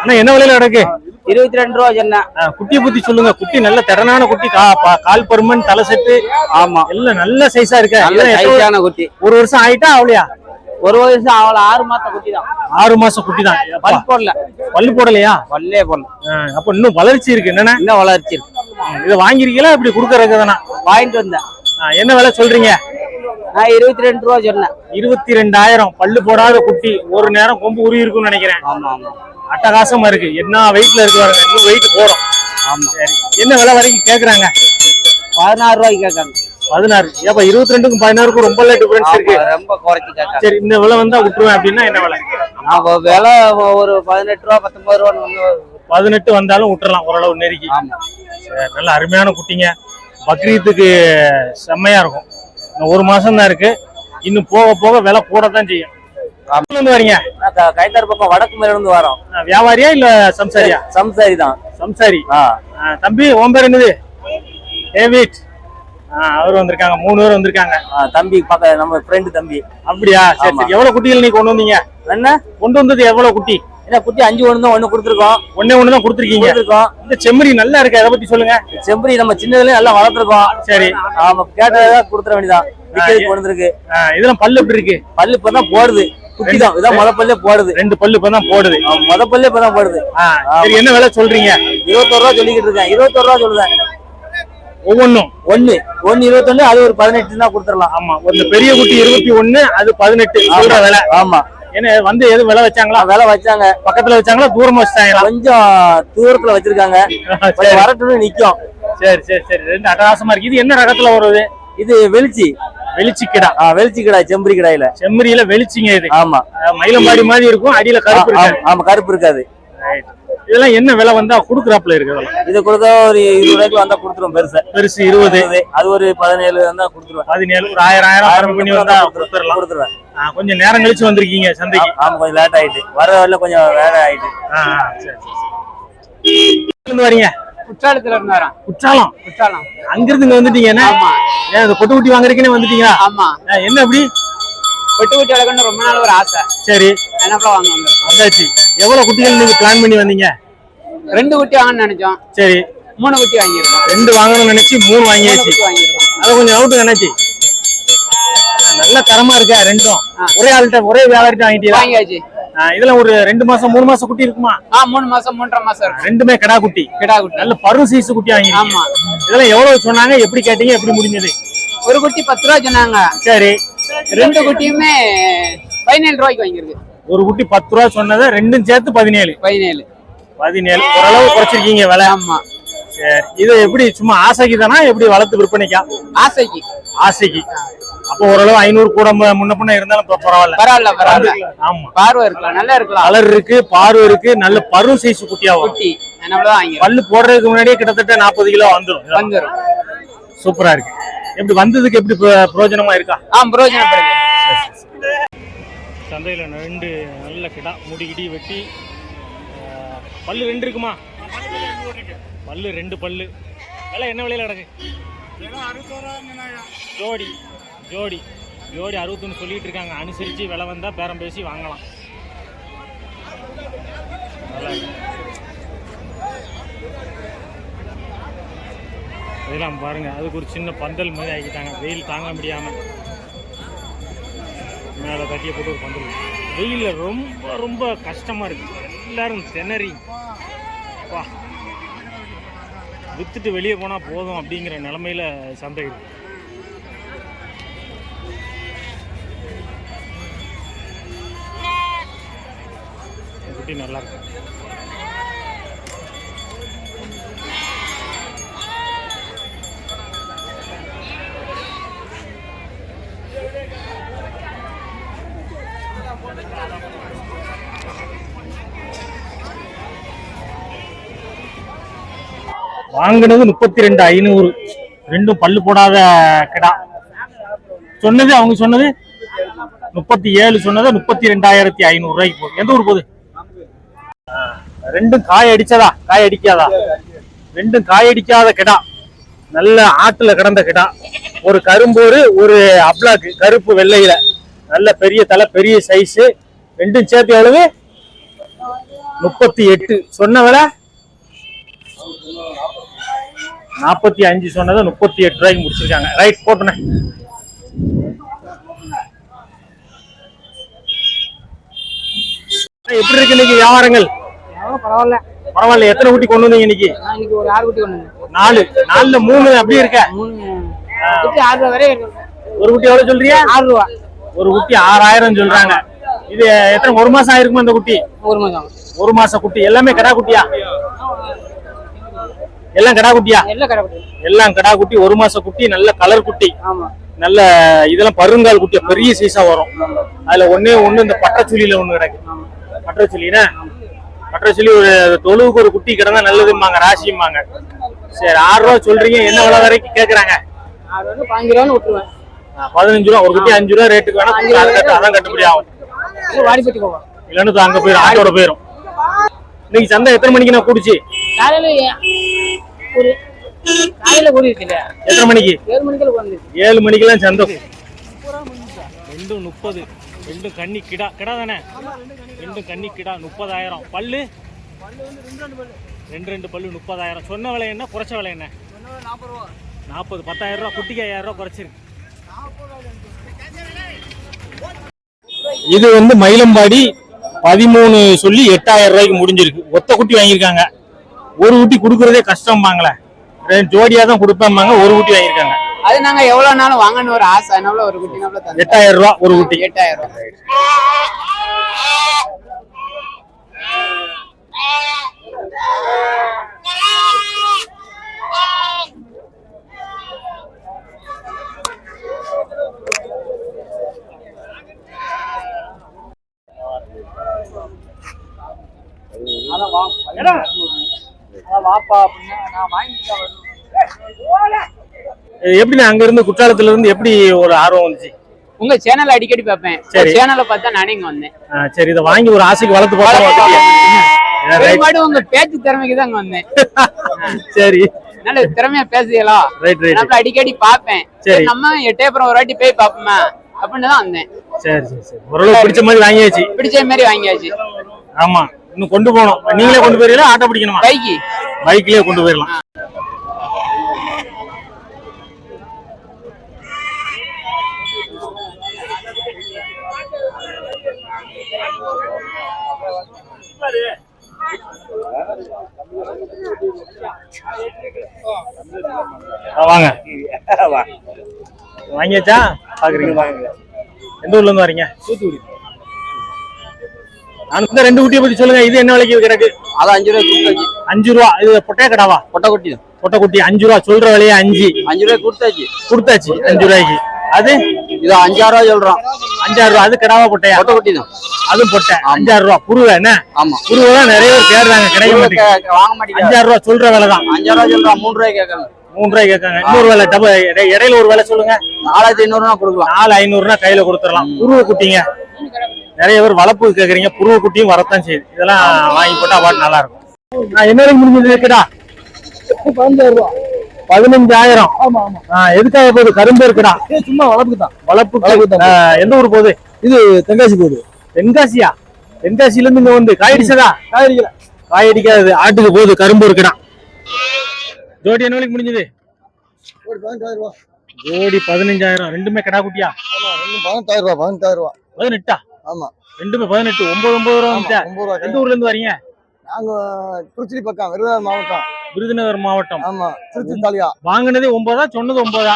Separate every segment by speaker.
Speaker 1: அண்ணா என்ன விலையில கிடக்கு?
Speaker 2: இருபத்தி ரெண்டு ரூபா சொன்னேன்
Speaker 1: ஆ, குட்டியை பத்தி சொல்லுங்க. குட்டி நல்ல திறனான குட்டி கால் பருமன் தலை செட்டு.
Speaker 2: ஆமா.
Speaker 1: எல்லாம் நல்ல சைஸா இருக்க?
Speaker 2: சைஸான குட்டி.
Speaker 1: ஒரு வருஷம் ஆயிட்டா அவளையா?
Speaker 2: ஒரு வயசு அவள ஆறு மாசம் குட்டி தான்
Speaker 1: ஆறு மாசம் குட்டி தான்
Speaker 2: பல் போடல.
Speaker 1: பல்லு போடலையா?
Speaker 2: பல்லே போடல.
Speaker 1: அப்ப இன்னும் வளர்ச்சி இருக்கு. என்னன்னா
Speaker 2: இன்னும் வளர்ச்சி இருக்கு.
Speaker 1: இதை வாங்கிருக்கீங்களா? இப்படி கொடுக்கறதுக்கு தானா
Speaker 2: வாங்கிட்டு வந்தேன்.
Speaker 1: என்ன விலை சொல்றீங்க?
Speaker 2: நான் இருபத்தி ரெண்டு ரூபா சொன்னேன்.
Speaker 1: இருபத்தி ரெண்டாயிரம் பல்லு போடாத குட்டி. ஒரு நேரம் கொம்பு உருவி இருக்கும்னு நினைக்கிறேன்.
Speaker 2: ஆமா ஆமா.
Speaker 1: அட்டகாசமா இருக்கு. என்ன வெயிட்ல இருக்கு பாருங்க. இன்னும் வெயிட் போறோம்.
Speaker 2: ஆமா.
Speaker 1: சரி. என்ன விலை வரைக்கும் கேக்குறாங்க?
Speaker 2: பதினாறு ரூபாய்க்கு கேட்காங்க
Speaker 1: பதினாறு. ஏப்பா இருபத்தி ரெண்டுக்கும் பதினாறுக்கும் ரொம்ப டிஃபரன்ஸ் இருக்கு.
Speaker 2: ரொம்ப குறைச்சி
Speaker 1: சரி இந்த விலை வந்தா விட்டுருவேன் அப்படின்னா என்ன விலை?
Speaker 2: நான் விலை ஒரு பதினெட்டு ரூபா பத்தொன்பது ரூபா
Speaker 1: பதினெட்டு வந்தாலும் விட்டுறலாம் ஓரளவு நெருக்கி. நல்ல அருமையான குட்டிங்க. பக்ரீத்துக்கு செம்மையா இருக்கும். ஒரு மாசம் தான் இருக்கு. இன்னும் போக போக விலை கூட தான் செய்யும் வரீங்க?
Speaker 2: கைத்தாறு பக்கம் வடக்கு மேல இருந்து வரோம்.
Speaker 1: வியாபாரியா இல்ல சம்சாரியா?
Speaker 2: சம்சாரி. தான்
Speaker 1: சம்சாரி தம்பி உன் பேர் என்னது? டேவிட். ஆ அவர் வந்திருக்காங்க. மூணு பேர் வந்திருக்காங்க.
Speaker 2: தம்பி பக்க நம்ம ஃப்ரெண்டு தம்பி.
Speaker 1: அப்படியா? சரி
Speaker 2: ஆமா.
Speaker 1: சரி எவ்வளவு குட்டிகள் நீ கொண்டு வந்தீங்க?
Speaker 2: என்ன?
Speaker 1: கொண்டு வந்தது எவ்வளவு குட்டி?
Speaker 2: என்ன குட்டி அஞ்சு ஒண்ணு தான் ஒண்ணு கொடுத்துருக்கோம்.
Speaker 1: ஒண்ணே ஒண்ணு தான் கொடுத்துருக்கீங்க.
Speaker 2: கொடுத்துருக்கோம்.
Speaker 1: இந்த செம்மறி நல்லா இருக்கு? அதை பத்தி சொல்லுங்க.
Speaker 2: செம்பரி நம்ம சின்னதுல நல்லா வளர்த்துருக்கோம்.
Speaker 1: சரி.
Speaker 2: ஆமா கேட்டதான் கொடுத்துட வேண்டியதான் விக்கிறதுக்கு
Speaker 1: ஆ, இதெல்லாம் பல்லு எப்படி இருக்கு?
Speaker 2: பல்லு இப்பதான் போடுது. குட்டி தான். இதான் முத பல்லே போடுது.
Speaker 1: ரெண்டு பல்லு இப்பதான் போடுது.
Speaker 2: முத பல்லே இப்பதான் போடுது.
Speaker 1: சரி என்ன விலை சொல்றீங்க?
Speaker 2: இருபத்தோரு ரூபா சொல்லிக்கிட்டு இருக்கேன். இருபத்தோரு ரூபா சொல்லுதேன்.
Speaker 1: ஒவ்வொன்றும்
Speaker 2: ஒண்ணு. ஒண்ணு இருபத்தொன்னு அது ஒரு பதினெட்டு தான் கொடுத்துடலாம்.
Speaker 1: ஆமா ஒரு பெரிய குட்டி இருபத்தி ஒண்ணு அது பதினெட்டு. விலை.
Speaker 2: ஆமா.
Speaker 1: என்ன வந்து எதுவும் விலை வச்சாங்களா?
Speaker 2: விலை வச்சாங்க.
Speaker 1: பக்கத்துல வச்சாங்களா? தூரமா வச்சாங்களா
Speaker 2: கொஞ்சம் தூரத்துல வச்சிருக்காங்க. வரட்டும்னு நிக்கும்.
Speaker 1: சரி சரி சரி. ரெண்டு அட்டகாசமா இருக்கு. இது என்ன ரகத்துல வருது?
Speaker 2: இது வெளிச்சி.
Speaker 1: வெளிச்சி கிடா.
Speaker 2: வெளிச்சி கிடாய் செம்பரி கிடாயில.
Speaker 1: செம்மறியில வெளிச்சிங்க இது.
Speaker 2: ஆமா.
Speaker 1: மயிலம்பாடி மாதிரி இருக்கும். அடியில கருப்பு
Speaker 2: ஆமா கருப்பு இருக்காது.
Speaker 1: Right. இதெல்லாம் என்ன விலை வந்தா குடுக்குறாப்புல இருக்கு
Speaker 2: இது கொடுத்தா ஒரு இருபது ரூபாய்க்கு வந்தா கொடுத்துருவோம் பெருசா.
Speaker 1: பெருசு இருபது.
Speaker 2: அது ஒரு பதினேழு வந்தா கொடுத்துருவேன்.
Speaker 1: பதினேழு ஒரு ஆயிரம் ஆயிரம் கம்மி பண்ணி வந்தா கொடுத்துடலாம்
Speaker 2: கொடுத்துருவேன்.
Speaker 1: கொஞ்சம் நேரம் கழிச்சு வந்திருக்கீங்க சந்தைக்கு.
Speaker 2: ஆமா கொஞ்சம் லேட் ஆயிட்டு. வர வரல கொஞ்சம் வேற ஆயிட்டு.
Speaker 1: இருந்து வரீங்க?
Speaker 3: குற்றாலத்துல இருந்து வரேன்.
Speaker 1: குற்றாலம்?
Speaker 3: குற்றாலம்.
Speaker 1: அங்கிருந்து இங்க வந்துட்டீங்க என்ன?
Speaker 3: ஆமா.
Speaker 1: ஏன் இந்த கொட்டு குட்டி வாங்குறதுக்குன்னு வந்துட்டீங்களா?
Speaker 3: ஆமா.
Speaker 1: என்ன அப்படி?
Speaker 3: வெட்டு குட்டி வளர்க்கணும் ரொம்ப நாள் ஒரு ஆசை.
Speaker 1: சரி.
Speaker 3: என்னப்பா வாங்க
Speaker 1: வந்தாச்சு எவ்வளவு குட்டிகள் நீங்க பிளான் பண்ணி வந்தீங்க?
Speaker 3: ரெண்டு குட்டி வாங்கணும்னு நினைச்சோம்.
Speaker 1: சரி.
Speaker 3: மூணு குட்டி வாங்கியிருக்கோம்.
Speaker 1: ரெண்டு வாங்கணும்னு நினைச்சு மூணு வாங்கியாச்சு. அதை கொஞ்சம் அவுட்டு நினைச்சு நல்ல தரமா இருக்கா ரெண்டும். ஒரே ஆள்கிட்ட ஒரே வியாபாரிட்ட வாங்கிட்டீங்களா?
Speaker 3: வாங்கியாச்சு.
Speaker 1: ஆ, இதெல்லாம் ஒரு ரெண்டு மாசம் மூணு மாசம் குட்டி இருக்குமா?
Speaker 3: ஆ மூணு மாசம் மூன்றரை மாசம்
Speaker 1: ரெண்டுமே கடா குட்டி.
Speaker 3: கிடா குட்டி.
Speaker 1: நல்ல பரு சைஸ் குட்டி வாங்கிருக்கீங்க
Speaker 3: ஆமா.
Speaker 1: இதெல்லாம் எவ்வளவு சொன்னாங்க எப்படி கேட்டீங்க எப்படி முடிஞ்சது?
Speaker 3: ஒரு குட்டி பத்து ரூபா சொன்னாங்க.
Speaker 1: சரி.
Speaker 3: ரெண்டு குட்டியுமே பதினேழு ரூபாய்க்கு வாங்கியிருக்கு.
Speaker 1: ஒரு குட்டி பத்து ரூபா சொன்னதை ரெண்டும் சேர்த்து பதினேழு.
Speaker 3: பதினேழு.
Speaker 1: பதினேழு. ஓரளவு குறைச்சிருக்கீங்க விலை.
Speaker 3: ஆமா.
Speaker 1: சரி. இது எப்படி சும்மா ஆசைக்கு தானா? எப்படி வளர்த்து விற்பனைக்கா?
Speaker 3: ஆசைக்கு.
Speaker 1: ஆசைக்கு. அப்போ ஓரளவு ஐநூறு கூட முன்ன பின்ன இருந்தாலும் பரவாயில்ல.
Speaker 3: பரவாயில்ல பரவாயில்ல.
Speaker 1: ஆமா.
Speaker 3: பார்வை இருக்கலாம் நல்லா இருக்கலாம்.
Speaker 1: கலர் இருக்கு பார்வை இருக்கு நல்ல பரு சைஸ் குட்டியா
Speaker 3: குட்டி.
Speaker 1: பல்லு போடுறதுக்கு முன்னாடியே கிட்டத்தட்ட நாற்பது கிலோ வந்துடும்
Speaker 3: வந்துரும்.
Speaker 1: சூப்பரா இருக்கு. எப்படி வந்ததுக்கு எப்படி பிர- பிரயோஜனமா இருக்கா?
Speaker 3: ஆ பிரயோஜனப்படுது.
Speaker 1: சந்தையில் ரெண்டு நல்ல கிடா முடி கிடி வெட்டி பல்லு ரெண்டு இருக்குமா? பல்லு ரெண்டு பல்லு. விலை என்ன விலையில கிடக்கு? ஜோடி ஜோடி ஜோடி அறுபத்தொன்று சொல்லிட்டு இருக்காங்க. அனுசரித்து விலை வந்தால் பேரம் பேசி வாங்கலாம். நல்லா இதெல்லாம் பாருங்கள் அதுக்கு ஒரு சின்ன பந்தல் மாதிரி ஆக்கிட்டாங்க. வெயில் தாங்க முடியாமல் மேலே தட்டியை போட்டு ஒரு பந்தல். வெயிலில் ரொம்ப ரொம்ப கஷ்டமாக இருக்குது எல்லோரும் திணறி. வா. விற்றுட்டு வெளியே போனால் போதும் அப்படிங்கிற நிலமையில சந்தை இருக்கு. குட்டி நல்லா வாங்கினது முப்பத்தி ரெண்டு ஐநூறு. ரெண்டும் பல்லு போடாத கிடா. சொன்னது அவங்க சொன்னது முப்பத்தி ஏழு சொன்னது முப்பத்தி ரெண்டாயிரத்தி ஐநூறு ரூபாய்க்கு போகுது. எந்த ஊர் போகுது? ரெண்டும் காய் அடிச்சதா? காய் அடிக்காதா? ரெண்டும் காய் அடிக்காத கிடா. நல்ல ஆட்டுல கிடந்த கிடா. ஒரு கரும்போரு ஒரு அப்ளாக்கு கருப்பு வெள்ளையில. நல்ல பெரிய தலை பெரிய சைஸ் ரெண்டும் சேர்த்து எவ்வளவு? முப்பத்தி எட்டு. சொன்ன விலை? நாற்பத்தி அஞ்சு சொன்னதை முப்பத்தி எட்டு ரூபாய்க்கு முடிச்சிருக்காங்க. ரைட் போட்டுனே. எப்படி இருக்கு இன்னைக்கு வியாபாரங்கள்?
Speaker 3: பரவாயில்ல.
Speaker 1: பரவாயில்ல. எத்தனை குட்டி கொண்டு வந்தீங்க இன்னைக்கு?
Speaker 3: ஒரு ஆறு குட்டி ஒண்ணு
Speaker 1: நாலு. நாலுல மூணு அப்படியே இருக்க?
Speaker 3: மூணு குட்டி ஆறு ரூபா வரை
Speaker 1: ஒரு குட்டி எவ்வளவு சொல்றியா
Speaker 3: ஆறு ரூபா.
Speaker 1: ஒரு குட்டி ஆறாயிரம் சொல்றாங்க. இது எத்தனை ஒரு மாசம் ஆயிருக்குமா இந்த குட்டி?
Speaker 3: ஒரு மாதம்
Speaker 1: ஒரு மாச குட்டி. எல்லாமே கடா குட்டியா? எல்லாம் கடா குட்டியா?
Speaker 3: எல்லாம் கடை குட்டி.
Speaker 1: எல்லாம் கடா குட்டி ஒரு மாச குட்டி நல்ல கலர் குட்டி.
Speaker 3: ஆமா.
Speaker 1: நல்ல இதெல்லாம் பருங்கால் குட்டி பெரிய சைஸா வரும். அதுல ஒண்ணே ஒண்ணு இந்த பட்டச்சுளியில ஒண்ணு கிடக்கு. பட்டச்சுளினா பட்டச்சுளி ஒரு தொழுவுக்கு ஒரு குட்டி கிடந்தா நல்லதும்பாங்க ராசிம்பாங்க. சரி ஆறு ரூபா சொல்றீங்க என்ன விலை வரைக்கும் கேக்குறாங்க?
Speaker 3: பதினஞ்சு
Speaker 1: ரூபா ஒரு குட்டி அஞ்சு ரூபா ரேட்டுக்கு வேணா அதான் கட்டுப்படி ஆகும். இல்லைன்னு அங்க போயிடும் ஆட்டோட போயிடும் இன்னைக்கு சந்தை எத்தனை மணிக்கு நான் கூடிச்சு?
Speaker 3: காலையில
Speaker 1: எத்தனை மணிக்கு?
Speaker 3: ஏழு மணிக்கெல்லாம் வந்துருச்சு.
Speaker 1: ஏழு மணிக்கெல்லாம் சந்தை ரெண்டும் முப்பது ரெண்டும் கன்னி கிடா கிடா தானே? ரெண்டும் கன்னி கிடா முப்பதாயிரம். பல்லு? ரெண்டு ரெண்டு பல்லு முப்பதாயிரம். சொன்ன விலை என்ன? குறைச்ச விலை என்ன? நாற்பது. பத்தாயிரம் ரூபா. குட்டிக்கு ஐயாயிரம் ரூபா குறைச்சிருக்கு இது வந்து மயிலம்பாடி பதிமூணு சொல்லி எட்டாயிரம் ரூபாய்க்கு முடிஞ்சிருக்கு. ஒத்த குட்டி வாங்கியிருக்காங்க. ஒரு குட்டி கொடுக்கறதே கஷ்டம்பாங்களே. ரெண்டு ஜோடியா தான் கொடுப்பேம்பாங்க ஒரு குட்டி வாங்கியிருக்காங்க.
Speaker 3: அது நாங்க எவ்வளவு நாளும் வாங்கணும் ஒரு ஆசை. அதனால ஒரு குட்டி நம்மள
Speaker 1: எட்டாயிரம் ரூபா ஒரு குட்டி
Speaker 3: எட்டாயிரம் ரூபாய் வாப்பா அப்படின்னா நான் வாங்கிட்டு
Speaker 1: இது எப்படி அங்க இருந்து குற்றாலத்துல இருந்து எப்படி ஒரு ஆர்வம் வந்துச்சு?
Speaker 3: உங்க சேனல் அடிக்கடி பார்ப்பேன்.
Speaker 1: சரி.
Speaker 3: சேனலை பார்த்தா நானே இங்க வந்தேன்.
Speaker 1: சரி இதை வாங்கி ஒரு ஆசைக்கு வளர்த்து பார்த்தா
Speaker 3: உங்க பேச்சு திறமைக்கு தான் வந்தேன்.
Speaker 1: சரி.
Speaker 3: நல்ல திறமையா பேசுறீங்களா?
Speaker 1: ரைட்
Speaker 3: அடிக்கடி பார்ப்பேன்.
Speaker 1: சரி.
Speaker 3: நம்ம எட்டயபுரம் ஒரு வாட்டி போய் பார்ப்போமா? அப்படின்னு தான் வந்தேன்.
Speaker 1: சரி சரி சரி. ஓரளவு பிடிச்ச மாதிரி வாங்கியாச்சு.
Speaker 3: பிடிச்ச மாதிரி வாங்கியாச்சு.
Speaker 1: ஆமா. இன்னும் கொண்டு போகணும். நீங்களே கொண்டு போயிருங்களா ஆட்டோ பிடிக்கணுமா?
Speaker 3: பைக்கு.
Speaker 1: பைக்லயே கொண்டு போயிடலாம். வாங்க. வாங்கியாச்சா? பாக்குறீங்க. எந்த ஊர்ல இருந்து வரீங்க? தூத்துக்குடி. அந்த ரெண்டு குட்டியை பத்தி சொல்லுங்க. இது என்ன விலைக்கு கிடக்கு
Speaker 2: அது அஞ்சு ரூபாய்
Speaker 1: அஞ்சு ரூபா. இது பொட்டையா கடாவா?
Speaker 2: கொட்டை குட்டி
Speaker 1: பொட்டை குட்டி அஞ்சு ரூபா. சொல்ற விலையே அஞ்சு.
Speaker 2: அஞ்சு ரூபாய் கொடுத்தாச்சு.
Speaker 1: கொடுத்தாச்சு. அஞ்சு ரூபாய்க்கு. அது?
Speaker 2: இது அஞ்சாயிரம் ரூபாய் சொல்றான்.
Speaker 1: அஞ்சாறு ரூபா. அது கடாவா பொட்டையா?
Speaker 2: கொட்டை குட்டி தான்.
Speaker 1: அதுவும் பொட்டை. அஞ்சாறு ரூபா. புருவ என்ன?
Speaker 2: ஆமா.
Speaker 1: புருவ தான் நிறைய பேர் தேடுறாங்க கிடைக்க மாட்டேங்குது.
Speaker 2: கே- வாங்க மாட்டேங்க
Speaker 1: அஞ்சாறு ரூபா சொல்ற விலை தான்.
Speaker 2: அஞ்சாயிரம் ரூபாய் சொல்றான் மூணு ரூபாய் கேட்கறாங்க
Speaker 1: மூணு ரூபாய் கேட்காங்க. இன்னொரு விலை. டபுள் இடையில ஒரு விலை சொல்லுங்க.
Speaker 2: நாலாயிரத்தி ஐநூறுனா கொடுக்கலாம்.
Speaker 1: நாலு ஐநூறுனா கையில கொடுத்துடலாம். புருவ குட்டிங்க. நிறைய பேர் வளர்ப்பு கேக்குறீங்க புருவ குட்டியும் வரத்தான் செய்யுது. இதெல்லாம் வாங்கி போட்டா பாட்டு நல்லா இருக்கும் நான் என்ன வரைக்கும் முடிஞ்சது இருக்குடா
Speaker 4: பதினஞ்சாயிரம். ரூபா
Speaker 1: பதினஞ்சாயிரம்
Speaker 4: ஆமா ஆமா.
Speaker 1: ஆ, எதுக்காக போகுது? கரும்பு இருக்குடா.
Speaker 4: சும்மா வளர்ப்புக்கு தான்.
Speaker 1: வளர்ப்பு. எந்த ஊர் போகுது?
Speaker 4: இது தென்காசி போகுது.
Speaker 1: தென்காசியா? தென்காசில இருந்து இங்க வந்து காய் அடிச்சதா?
Speaker 4: காய்கறிகள்
Speaker 1: காய் அடிக்காது ஆட்டுக்கு போகுது கரும்பு இருக்குடா. ஜோடி என்ன விலைக்கு முடிஞ்சது? ஜோடி பதினஞ்சாயிரம் ரெண்டுமே கடா குட்டியா?
Speaker 4: பதினெட்டாயிரம் ரூபா பதினெட்டாயிரம் ரூபா.
Speaker 1: பதினெட்டா?
Speaker 4: ஆமா.
Speaker 1: ரெண்டுமே பதினெட்டு ஒன்பது ஒன்பது ரூபா
Speaker 4: ஒன்பது ரூபா
Speaker 1: எந்த ஊர்ல இருந்து வரீங்க?
Speaker 4: நாங்க திருச்சி பக்கம் விருதுநகர் மாவட்டம்.
Speaker 1: விருதுநகர் மாவட்டம்.
Speaker 4: ஆமா திருச்சி தாலியா.
Speaker 1: வாங்கினதே ஒன்பதா சொன்னது ஒன்பதா?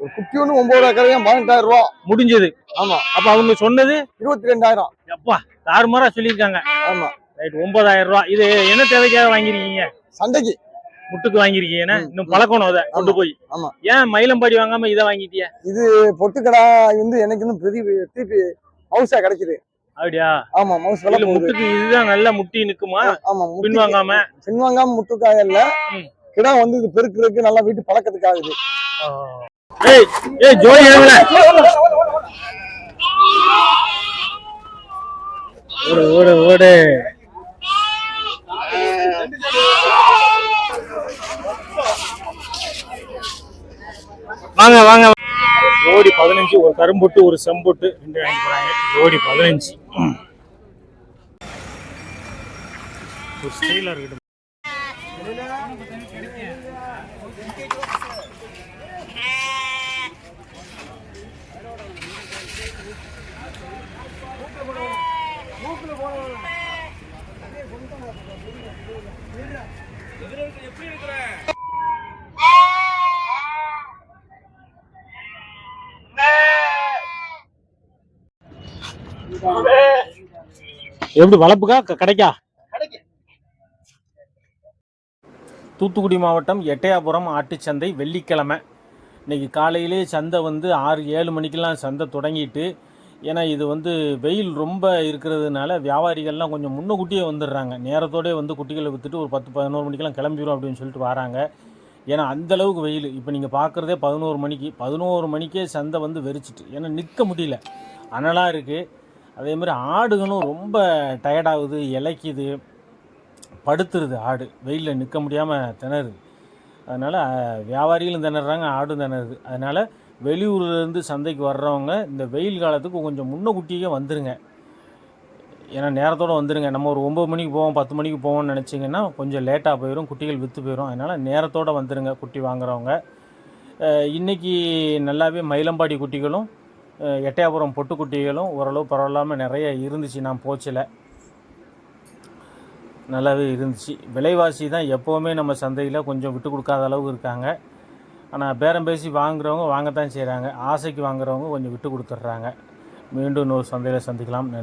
Speaker 4: ஒரு குட்டி ஒண்ணு ஒன்பது ரூபா கரையும் பதினெட்டாயிரம் ரூபா.
Speaker 1: முடிஞ்சது.
Speaker 4: ஆமா.
Speaker 1: அப்ப அவங்க சொன்னது?
Speaker 4: இருபத்தி ரெண்டாயிரம்
Speaker 1: எப்பா தாறுமாறா சொல்லியிருக்காங்க.
Speaker 4: ஆமா.
Speaker 1: ரைட் ஒன்பதாயிரம் ரூபாய் இது என்ன தேவைக்காக வாங்கிருக்கீங்க
Speaker 4: சண்டைக்கு.
Speaker 1: முட்டுக்கு வாங்கிருக்கீங்க இன்னும். பழக்கணும் அதை கொண்டு போய்.
Speaker 4: ஆமா.
Speaker 1: ஏன் மயிலம்பாடி வாங்காம இதை வாங்கிட்டிய?
Speaker 4: இது பொட்டுக்கடா வந்து எனக்கு இன்னும் பெரிய திருப்பி மவுசா கிடைக்குது.
Speaker 1: அப்படியா?
Speaker 4: ஆமா மவுஸ் விலை
Speaker 1: முட்டுக்கு இதுதான் நல்லா முட்டி நிக்குமா?
Speaker 4: ஆமா முட்டி-
Speaker 1: பின் வாங்காம
Speaker 4: பின்வாங்காம முட்டுக்காய இல்ல. கிடா வந்து இது பெருக்கிறதுக்கு நல்லா வீட்டு பழக்கத்துக்கு ஆகுது
Speaker 1: ஏய் ஏய் ஜோடி எவ்வளவு ஓடு ஓடு ஓடு. வாங்க வாங்க ஜோடி பதினஞ்சு ஒரு கரும்புட்டு ஒரு செம்பொட்டு ரெண்டு வாங்கி போகிறாங்க ஜோடி பதினஞ்சு. ஒரு ஸ்டீலாக இருக்கட்டும் எப்படி வளர்ப்புக்கா? க- தூத்துக்குடி மாவட்டம் எட்டயாபுரம் ஆட்டுச்சந்தை வெள்ளிக்கிழமை. இன்னைக்கு காலையிலே சந்தை வந்து ஆறு ஏழு மணிக்கெல்லாம் சந்தை தொடங்கிட்டு ஏன்னா இது வந்து வெயில் ரொம்ப இருக்கிறதுனால வியாபாரிகள்லாம் கொஞ்சம் முன்னக்கூட்டியே வந்துடுறாங்க. நேரத்தோடே வந்து குட்டிகளை விற்றுட்டு ஒரு பத்து பதினோரு மணிக்கெல்லாம் கிளம்பிடும் அப்படின்னு சொல்லிட்டு வராங்க. ஏன்னா அந்த அளவுக்கு வெயில். இப்போ நீங்கள் பார்க்குறதே பதினோரு மணிக்கு. பதினோரு மணிக்கே சந்தை வந்து வெறிச்சிட்டு. ஏன்னா நிற்க முடியல. அனலாக இருக்குது அதே மாதிரி ஆடுகளும் ரொம்ப டயர்டாகுது இலைக்குது படுத்துருது ஆடு. வெயிலில் நிற்க முடியாமல் திணறுது. அதனால் வியாபாரிகளும் திணறாங்க ஆடும் திணறுது. அதனால் வெளியூர்லேருந்து சந்தைக்கு வர்றவங்க இந்த வெயில் காலத்துக்கு கொஞ்சம் முன்னக்கூட்டியே வந்துடுங்க ஏன்னா நேரத்தோடு வந்துடுங்க நம்ம ஒரு ஒம்பது மணிக்கு போவோம் பத்து மணிக்கு போவோம்னு நினச்சிங்கன்னா கொஞ்சம் லேட்டாக போயிடும் குட்டிகள் விற்று போயிடும் அதனால் நேரத்தோடு வந்துடுங்க குட்டி வாங்குறவங்க. இன்றைக்கி நல்லாவே மயிலம்பாடி குட்டிகளும் எட்டயபுரம் பொட்டுக்குட்டிகளும் ஓரளவு பரவாயில்லாமல் நிறைய இருந்துச்சு நான் போச்சில். நல்லாவே இருந்துச்சு. விலைவாசி தான் எப்போவுமே நம்ம சந்தையில் கொஞ்சம் விட்டு கொடுக்காத அளவுக்கு இருக்காங்க. ஆனால் பேரம் பேசி வாங்குறவங்க வாங்கத்தான் செய்கிறாங்க ஆசைக்கு வாங்குறவங்க கொஞ்சம் விட்டு கொடுத்துட்றாங்க. மீண்டும் இன்னொரு சந்தையில் சந்திக்கலாம். நன்றி.